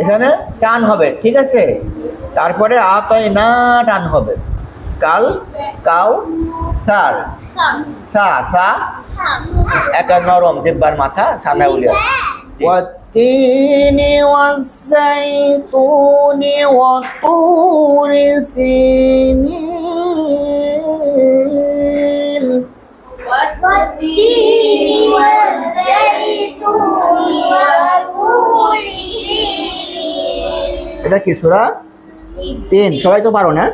এখানে টান হবে ঠিক আছে তারপরে আতয় না টান হবে কাল কাউ সার সা সা একা নরম জিব্বার মাথা সানা উলিয়া والتين والزيتون وطور سينين والتين والزيتون এটা কি সুরা তিন সবাই তো পারো না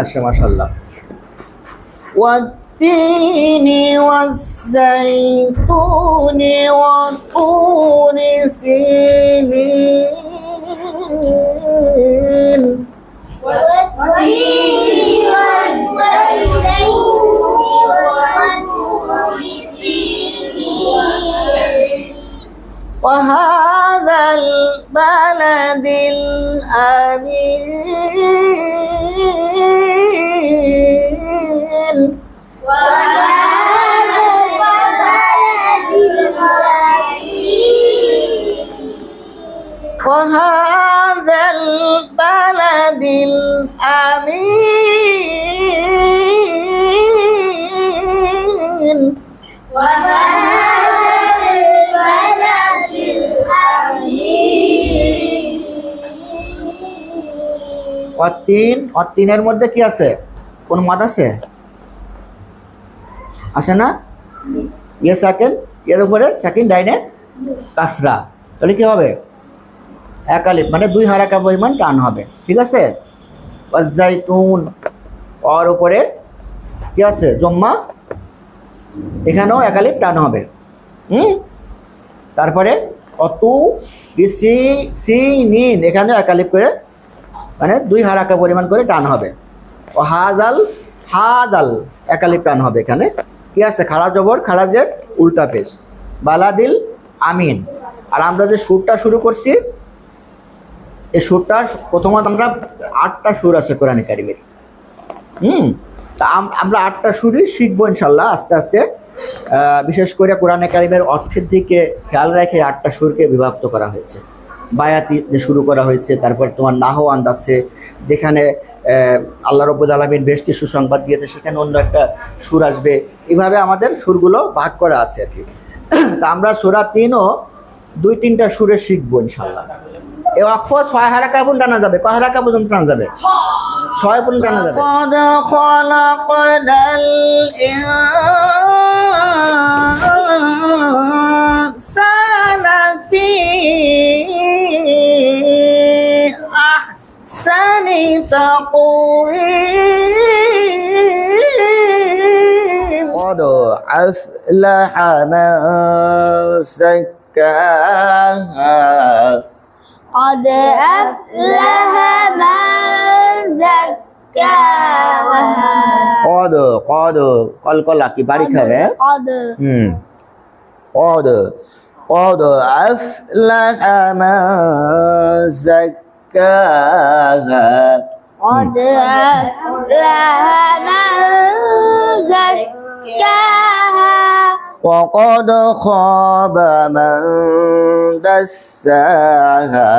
আচ্ছা মাশাল্লাহ والتين والزيتون وطور سينين والتين والزيتون وطور سينين وهذا দিল আমি Wow. অতিন, অতিনের মধ্যে কি আছে? কোন মত আছে? আছে না? ইয়ে সেকেন্ড এর উপরে সেকেন্ড ডাইনে কাসরা। তাহলে কি হবে? একালিপ মানে দুই হারাকা পরিমাণ টান হবে। ঠিক আছে? ওয়াজাইতুন ওর উপরে কি আছে? জম্মা। এখানেও একালিপ টান হবে। হুম? তারপরে অতু সি সি নিন এখানেও একালিপ করে মানে দুই হারাকা পরিমাণ করে টান হবে। ও হাদাল হাদাল একালিপ টান হবে এখানে। কি আছে? খাড়া জবর খাড়াজের উল্টা পেশ। বালাদিল আমিন। আর আমরা যে সুরটা শুরু করছি, এই সুরটা প্রথমত আমরা আটটা সুর আছে কোরআন কারিমের। হুম? তা আম- আমরা আটটা সুরই শিখব ইনশাল্লাহ আস্তে আস্তে। বিশেষ করে কোরআন কারিমের অর্থের দিকে খেয়াল রেখে আটটা সুরকে বিভক্ত করা হয়েছে। বায়াতি যে শুরু করা হয়েছে তারপর তোমার নাহো আন্দাজে যেখানে আহ, আল্লাহ রব্বুল আলমীর বেশটি সুসংবাদ দিয়েছে সেখানে অন্য একটা সুর আসবে এইভাবে আমাদের সুরগুলো ভাগ করা আছে আর কি তা আমরা সুরা তিনও দুই তিনটা সুরে শিখবো ইনশাল্লাহ এ অক্ষ ছয় হারা কাবুন টানা যাবে কয় হারা কাবুন টানা যাবে ছয় পর্যন্ত টানা যাবে قد خلقنا الإنسان تقويم قد أفلح من زكاها قد أفلح من زكاها قد قد কলকলা কি বাড়ি খাবে قد হুম قد قد أفلح من زكاها قد أفلح من زكاها وقد خاب من دساها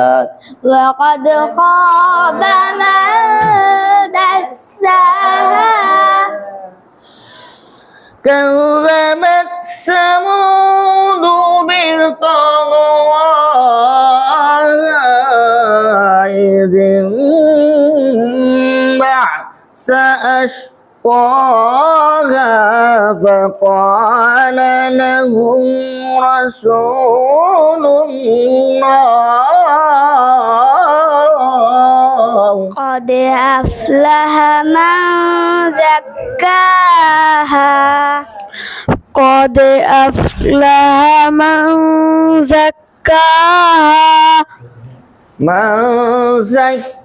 وقد خاب من دساها كذبت ثمود بطغواها إذ أشقاها فقال لهم رسول الله قد أفلح من زكاها قد أفلح من زكاها من زكاها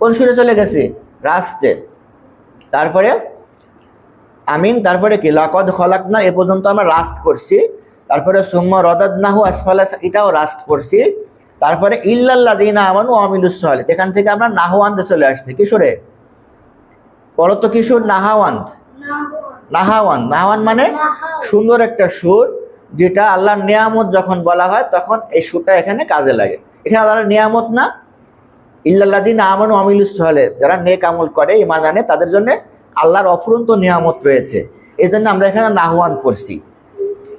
কোন সুরে চলে গেছে? রাস্তে। তারপরে, আমিন, তারপরে কি? লাকদ খলাক না এ পর্যন্ত আমরা রাস্ট করছি। তারপরে সুম্মা রদাদ নাহু আসফালা এটাও রাস্ট করছি। তারপরে ইল্লাল্লাদিনা আমানু আমিলুস সালিহ এখান থেকে আমরা নাহওয়ান্তে চলে আসছি। কিশোরে? বলো তো কিশোর নাহাওয়ান? নাহাওয়ান। নাহাওয়ান মানে সুন্দর একটা সুর, যেটা আল্লাহর নিয়ামত যখন বলা হয়, তখন এই সুরটা এখানে কাজে লাগে। এখানে আল্লাহর নিয়ামত না ইল্লাল্লাদিন আমানু আমিলুস সালেহ, যারা নেক আমল করে ইমান আনে, তাদের জন্য আল্লাহর অফুরন্ত নিয়ামত রয়েছে। এই জন্য আমরা এখানে নাহওয়ান করছি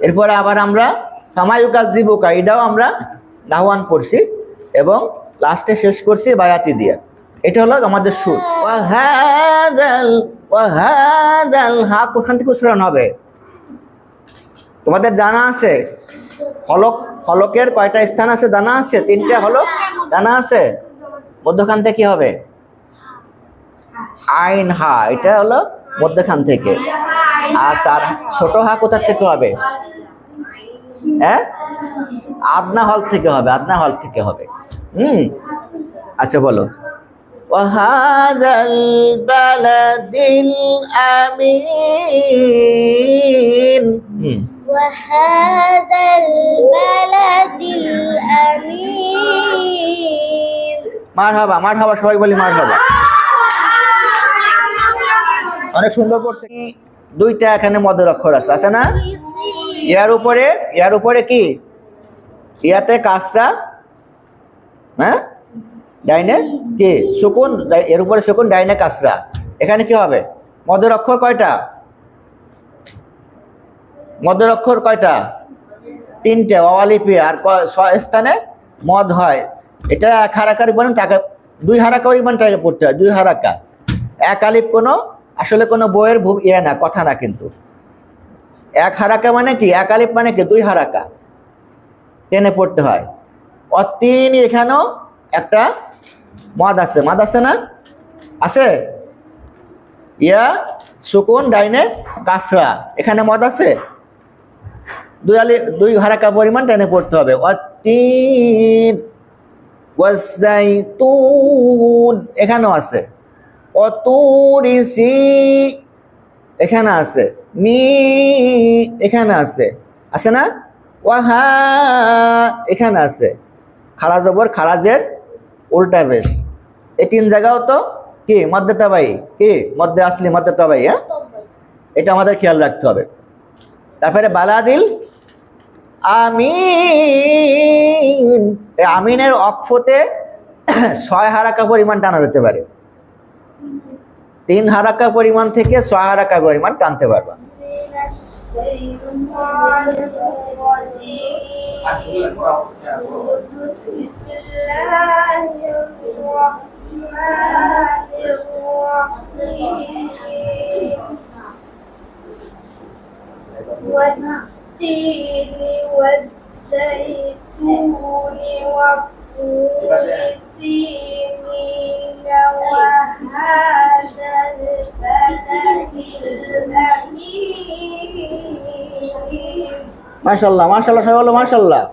এরপরে আবার আমরা সামায়ুকাজ দিবকা এটাও আমরা নাহওয়ান করছি এবং লাস্টে শেষ করছি বায়াতি দিয়ে। এটা হলো আমাদের সুর। ওয়াহাদাল হাক, ওখান থেকে উচ্চারণ হবে। তোমাদের জানা আছে? হলক, হলকের কয়টা স্থান আছে জানা আছে? তিনটা হলক জানা আছে? মধ্যখান থেকে কি হবে আইন হা এটা হলো মধ্যখান থেকে আর চার ছোট হা কোথার থেকে হবে হ্যাঁ আদনা হল থেকে হবে আদনা হল থেকে হবে হুম আচ্ছা বলো وهذا البلد الأمين হুম وهذا البلد الأمين মার হবা মার হবা সবাই বলি মার হবা অনেক সুন্দর কি দুইটা এখানে মদের অক্ষর আছে আছে না? ইয়ার উপরে ইয়ার উপরে কি? ইয়াতে কাজটা হ্যাঁ? ডাইনে কি? শকুন এর উপরে শকুন ডাইনে কাসরা এখানে কি হবে? মদের অক্ষর কয়টা? মদের অক্ষর কয়টা? তিনটে অলিপি আর স্থানে মদ হয়। এটা এক হারাকার পরিমাণ টাকা, দুই হারাকা পরিমাণ টাকা পড়তে হয়, দুই হারাকা। এক আলিপ কোনো, আসলে কোনো বইয়ের ভূ ইয়ে না, কথা না কিন্তু। এক হারাকা মানে কি? এক আলিপ মানে কি? দুই হারাকা। টেনে পড়তে হয়। অতিন এখানেও একটা মদ আছে। মদ আছে না? আছে? ইয়া, সুকুন, ডাইনে, কাসরা। এখানে মদ আছে? দুই আলি দুই হারাকা পরিমাণ টেনে পড়তে হবে। অতিন ওয়াজাইতুন এখানেও আছে। অতুরিসি এখানে আছে। মি এখানে আছে। আছে না? ওয়াহা এখানে আছে। খারাজ ওপর খারাজের উল্টা বেশ। এই তিন জায়গাও তো? কি? মধ্যে তাবাই কি? মধ্যে আসলি মধ্যে তাবাই হ্যাঁ? এটা আমাদের খেয়াল রাখতে হবে। তারপরে বালাদিল আমিন। আমিনের অক্ষতে ছয় হারাকা পরিমাণ টানা যেতে পারে। তিন হারাকা পরিমাণ থেকে ছয় হারাকা পরিমাণ টানতে পারবা। What not? والتين والزيتون وطور سينين وهذا البلد الأمين. ما شاء الله ما شاء الله ما شاء الله